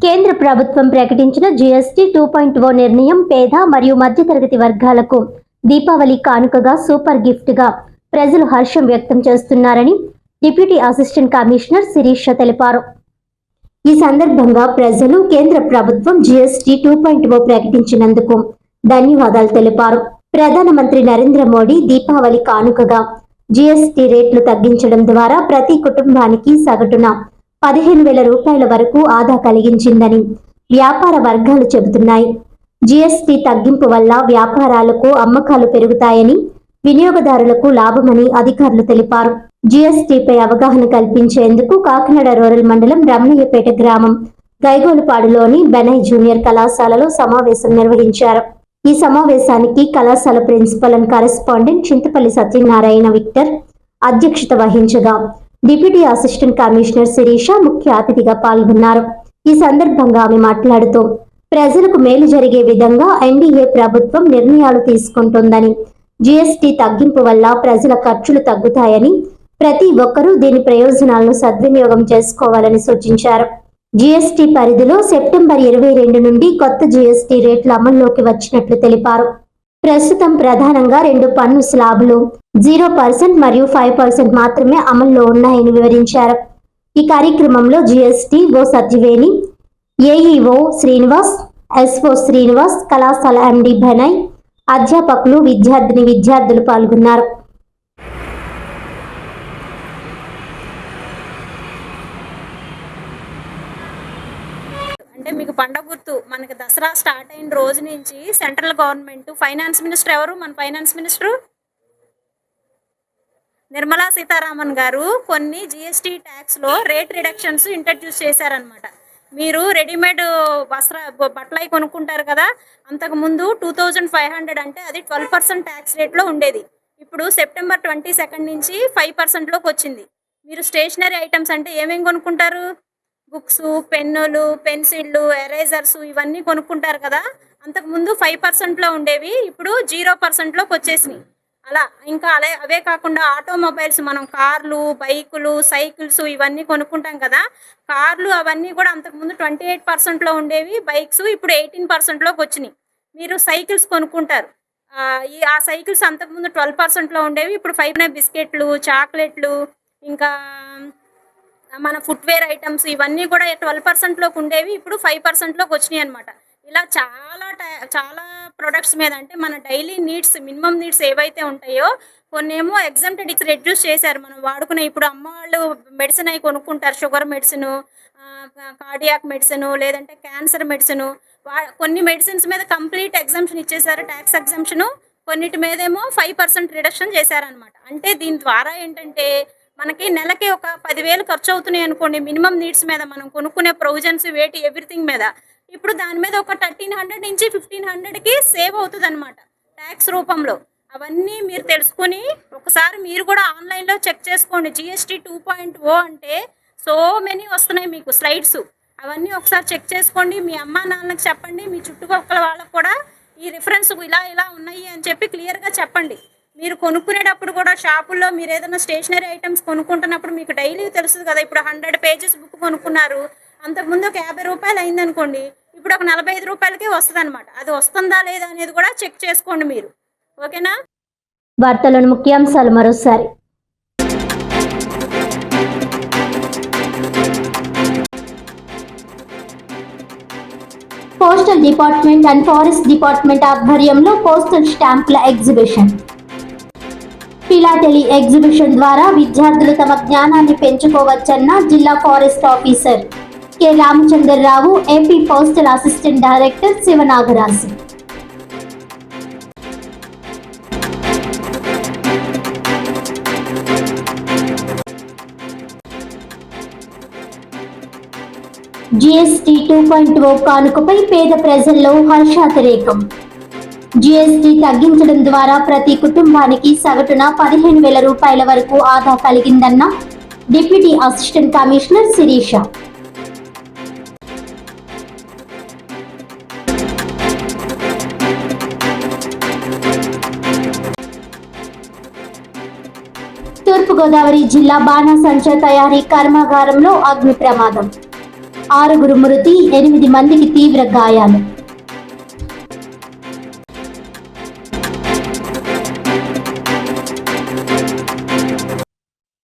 కేంద్ర ప్రభుత్వం ప్రకటించిన జీఎస్టీ టూ పాయింట్ ఓ నిర్ణయం పేద మరియు మధ్యతరగతి వర్గాలకు దీపావళి కానుకగా సూపర్ గిఫ్ట్గా ప్రజలు హర్షం వ్యక్తం చేస్తున్నారని డిప్యూటీ అసిస్టెంట్ కమిషనర్ శిరీష తెలిపారు. ఈ సందర్భంగా ప్రజలు కేంద్ర ప్రభుత్వం జీఎస్టీ టూ పాయింట్ ఓ ప్రకటించినందుకు ధన్యవాదాలు తెలిపారు. ప్రధానమంత్రి నరేంద్ర మోడీ దీపావళి కానుకగా జీఎస్టీ రేట్లు తగ్గించడం ద్వారా ప్రతి కుటుంబానికి సగటున పదిహేను వేల రూపాయల వరకు ఆదా కలిగించిందని వ్యాపార వర్గాలు చెబుతున్నాయి. జీఎస్టీ తగ్గింపు వల్ల వ్యాపారాలకు అమ్మకాలు పెరుగుతాయని వినియోగదారులకు లాభమని అధికారులు తెలిపారు. జీఎస్టీపై అవగాహన కల్పించేందుకు కాకినాడ రూరల్ మండలం రమణయ్యపేట గ్రామం గైగోలుపాడులోని బెనై జూనియర్ కళాశాలలో సమావేశం నిర్వహించారు. ఈ సమావేశానికి కళాశాల principal and correspondent Chintapalli Satyanarayana Victor అధ్యక్షత వహించగా డిప్యూటీ అసిస్టెంట్ కమిషనర్ శిరీష ముఖ్య అతిథిగా పాల్గొన్నారు. ఈ సందర్భంగా ఆమె మాట్లాడుతూ ప్రజలకు మేలు జరిగే విధంగా ఎన్డీఏ ప్రభుత్వం నిర్ణయాలు తీసుకుంటుందని జీఎస్టీ తగ్గింపు వల్ల ప్రజల ఖర్చులు తగ్గుతాయని ప్రతి ఒక్కరూ దీని ప్రయోజనాలను సద్వినియోగం చేసుకోవాలని సూచించారు. జీఎస్టీ పరిధిలో సెప్టెంబర్ ఇరవై రెండు నుండి కొత్త జీఎస్టీ రేట్లు అమల్లోకి వచ్చినట్లు తెలిపారు. ప్రస్తుతం ప్రధానంగా రెండు పన్ను స్లాబులు జీరో పర్సెంట్ మరియు ఫైవ్ పర్సెంట్ మాత్రమే అమల్లో ఉన్నాయని వివరించారు. ఈ కార్యక్రమంలో GST O Satyaveni AEO Srinivas SO Srinivas కళాశాల ఎండి బెనయ్ అధ్యాపకులు విద్యార్థిని విద్యార్థులు పాల్గొన్నారు. అంటే పండగ గుర్తు మనకి దసరా స్టార్ట్ అయిన రోజు నుంచి సెంట్రల్ గవర్నమెంట్ ఫైనాన్స్ మినిస్టర్ ఎవరు? మన ఫైనాన్స్ మినిస్టర్? నిర్మలా సీతారామన్ గారు కొన్ని జిఎస్టీ ట్యాక్స్లో రేట్ రిడక్షన్స్ ఇంట్రడ్యూస్ చేశారనమాట మీరు రెడీమేడ్ వస్త్ర బట్టలై బట్టలు అవి కొనుక్కుంటారు కదా అంతకుముందు టూ థౌజండ్ ఫైవ్ హండ్రెడ్ అంటే అది ట్వెల్వ్ పర్సెంట్ ట్యాక్స్ రేట్లో ఉండేది. ఇప్పుడు సెప్టెంబర్ ట్వంటీ సెకండ్ నుంచి ఫైవ్ పర్సెంట్లోకి వచ్చింది. మీరు స్టేషనరీ ఐటమ్స్ అంటే ఏమేమి కొనుక్కుంటారు? బుక్స్ పెన్నులు పెన్సిళ్ళు ఎరేజర్స్ ఇవన్నీ కొనుక్కుంటారు కదా. అంతకుముందు ఫైవ్ పర్సెంట్లో ఉండేవి ఇప్పుడు జీరో పర్సెంట్లోకి వచ్చేసినాయి. అలా ఇంకా అలా అవే కాకుండా ఆటోమొబైల్స్ మనం కార్లు బైకులు సైకిల్స్ ఇవన్నీ కొనుక్కుంటాం కదా. కార్లు అవన్నీ కూడా అంతకుముందు ట్వంటీ ఎయిట్ పర్సెంట్లో ఉండేవి బైక్స్ ఇప్పుడు ఎయిటీన్ పర్సెంట్లోకి వచ్చినాయి. మీరు సైకిల్స్ కొనుక్కుంటారు. ఈ ఆ సైకిల్స్ అంతకుముందు ట్వెల్వ్ పర్సెంట్లో ఉండేవి ఇప్పుడు ఫైవ్ బిస్కెట్లు చాక్లెట్లు ఇంకా మన ఫుట్వేర్ ఐటమ్స్ ఇవన్నీ కూడా ట్వెల్వ్ పర్సెంట్లోకి ఉండేవి ఇప్పుడు ఫైవ్ పర్సెంట్లోకి వచ్చినాయి అనమాట ఇలా చాలా టై- చాలా ప్రొడక్ట్స్ మీద అంటే మన డైలీ నీడ్స్ మినిమం నీడ్స్ ఏవైతే ఉంటాయో కొన్ని ఏమో ఎగ్జామ్టెడ్ ఇట్స్ రెడ్యూస్ చేశారు మనం వాడుకునే. ఇప్పుడు అమ్మ వాళ్ళు మెడిసిన్ అవి కొనుక్కుంటారు షుగర్ మెడిసిన్ కార్డియాక్ మెడిసిన్ లేదంటే క్యాన్సర్ మెడిసిన్ వా కొన్ని మెడిసిన్స్ మీద కంప్లీట్ ఎగ్జామ్షన్ ఇచ్చేసారు ట్యాక్స్ ఎగ్జామ్షను కొన్నిటి మీదేమో ఫైవ్ పర్సెంట్ రిడక్షన్ చేశారనమాట అంటే దీని ద్వారా ఏంటంటే మనకి నెలకి ఒక పదివేలు ఖర్చు అవుతున్నాయి అనుకోండి మినిమం నీడ్స్ మీద మనం కొనుక్కునే ప్రొవిజన్స్ వేటి ఎవ్రీథింగ్ మీద. ఇప్పుడు దాని మీద ఒక థర్టీన్ హండ్రెడ్ నుంచి ఫిఫ్టీన్ హండ్రెడ్కి సేవ్ అవుతుంది అనమాట ట్యాక్స్ రూపంలో. అవన్నీ మీరు తెలుసుకొని ఒకసారి మీరు కూడా ఆన్లైన్లో చెక్ చేసుకోండి. జిఎస్టీ టూ పాయింట్ ఓ అంటే సో మెనీ వస్తున్నాయి మీకు స్లైడ్స్. అవన్నీ ఒకసారి చెక్ చేసుకోండి. మీ అమ్మా నాన్నకి చెప్పండి. మీ చుట్టుపక్కల వాళ్ళకు కూడా ఈ రిఫరెన్స్ ఇలా ఇలా ఉన్నాయి అని చెప్పి క్లియర్గా చెప్పండి. మీరు కొనుక్కునేటప్పుడు కూడా షాపుల్లో మీరు ఏదైనా స్టేషనరీ ఐటమ్స్ కొనుక్కుంటున్నప్పుడు మీకు డైలీ తెలుస్తుంది కదా ఇప్పుడు హండ్రెడ్ పేజెస్ బుక్ కొనుక్కున్నారు అంతకుముందు ఒక యాభై రూపాయలు అయిందనుకోండి ఇప్పుడు ఒక నలభై ఐదు రూపాయలకే వస్తుంది అనమాట అది వస్తుందా లేదా అనేది కూడా చెక్ చేసుకోండి మీరు. ఓకేనా? వార్తలను ముఖ్యాంశాలు మరోసారి. Postal department and forest department ఆధ్వర్యంలో పోస్టల్ స్టాంపుల ఎగ్జిబిషన్. ఫిలాటెలీ ఎగ్జిబిషన్ ద్వారా విద్యార్థులు తమ జ్ఞానాన్ని పెంచుకోవచ్చన్న జిల్లా forest officer K. Ramachandrarao AP postal assistant director Sivanagaraju. GST two point O కానుకపై పేద ప్రజల్లో హర్షాతిరేకం. జిఎస్టి తగ్గించడం ద్వారా ప్రతి కుటుంబానికి సగటున పదిహేను వేల రూపాయల వరకు ఆదా కలిగిందన్న డిప్యూటీ అసిస్టెంట్ కమిషనర్ శిరీష. తూర్పుగోదావరి జిల్లా బాణాసంచా తయారీ కర్మాగారంలో అగ్ని ప్రమాదం. ఆరుగురు మృతి ఎనిమిది మందికి తీవ్ర గాయాలు.